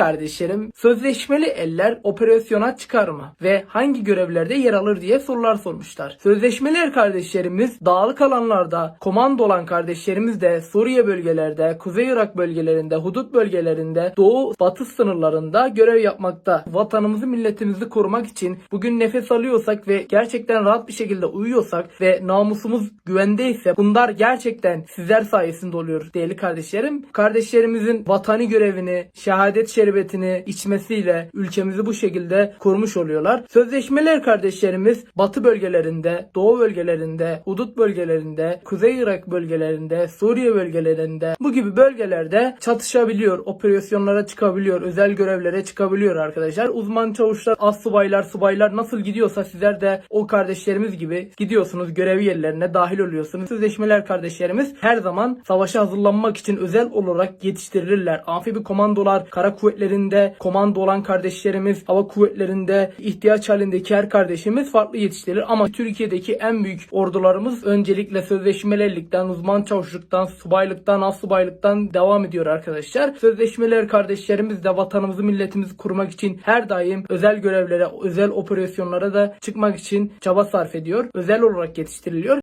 kardeşlerim, sözleşmeli eller operasyona çıkar mı? Ve hangi görevlerde yer alır diye sorular sormuşlar. Sözleşmeli er kardeşlerimiz dağlık alanlarda, komando olan kardeşlerimiz de Suriye bölgelerde, Kuzey Irak bölgelerinde, hudut bölgelerinde, doğu batı sınırlarında görev yapmakta. Vatanımızı, milletimizi korumak için bugün nefes alıyorsak ve gerçekten rahat bir şekilde uyuyorsak ve namusumuz güvendeyse bunlar gerçekten sizler sayesinde oluyor değerli kardeşlerim. Kardeşlerimizin vatani görevini, şehadet şerbetini içmesiyle ülkemizi bu şekilde korumuş oluyorlar. Sözleşmeler kardeşlerimiz batı bölgelerinde, doğu bölgelerinde, hudut bölgelerinde, kuzey Irak bölgelerinde, Suriye bölgelerinde bu gibi bölgelerde çatışabiliyor, operasyonlara çıkabiliyor, özel görevlere çıkabiliyor arkadaşlar. Uzman çavuşlar, az subaylar, subaylar nasıl gidiyorsa sizler de o kardeşlerimiz gibi gidiyorsunuz görev yerlerine dahil oluyorsunuz. Sözleşmeler kardeşlerimiz her zaman savaşa hazırlanmak için özel olarak yetiştirilirler. Amfibi komandolar, kara kuvvetlerinde komando olan kardeşlerimiz, hava kuvvetlerinde ihtiyaç halindeki her kardeşimiz farklı yetiştirilir. Ama Türkiye'deki en büyük ordularımız öncelikle sözleşmelerlikten, uzman çavuşluktan, subaylıktan, az subaylıktan devam ediyor arkadaşlar. Sözleşmeler kardeşlerimiz de vatanımızı, milletimizi korumak için her daim özel görevlere, özel operasyonlara da çıkmak için çaba sarf ediyor. Özel olarak yetiştiriliyor.